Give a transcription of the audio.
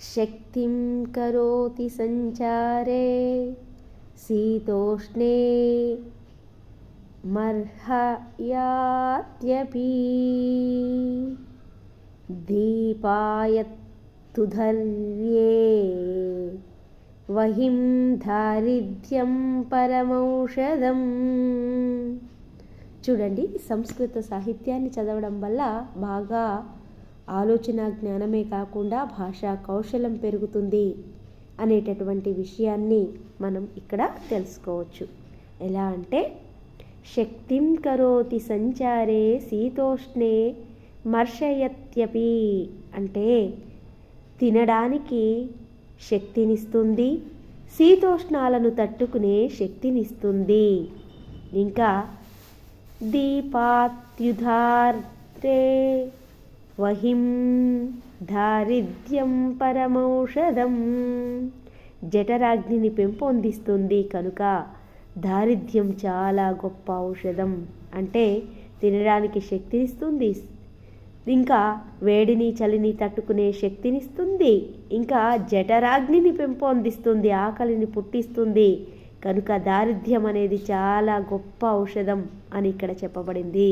శక్తిం కరోతి సంచారే శీతోష్ణే మర్హయాత్యపి దీపాయత్తు ధర్యే వహిం దారిద్ర్యం పరమౌషధం చూడండి సంస్కృత సాహిత్యాన్ని చదవడం వల్ల బాగా ఆలోచన జ్ఞానమే కాకుండా భాషా కౌశలం పెరుగుతుంది అనేటటువంటి విషయాన్ని మనం ఇక్కడ తెలుసుకోవచ్చు. ఎలా అంటే శక్తిం కరోతి సంచారే శీతోష్ణే మర్షయత్యపి అంటే తినడానికి శక్తినిస్తుంది శీతోష్ణాలను తట్టుకునే శక్తినిస్తుంది. ఇంకా దీపాత్యుధార్తే వహిం దారిద్ర్యం పరమౌషధం. జఠరాగ్నిని పెంపొందిస్తుంది కనుక దారిద్ర్యం చాలా గొప్ప ఔషధం అంటే తినడానికి శక్తినిస్తుంది. ఇంకా వేడిని చలిని తట్టుకునే శక్తినిస్తుంది. ఇంకా జఠరాగ్నిని పెంపొందిస్తుంది ఆకలిని పుట్టిస్తుంది. కనుక దారిద్ర్యం అనేది చాలా గొప్ప ఔషధం అని ఇక్కడ చెప్పబడింది.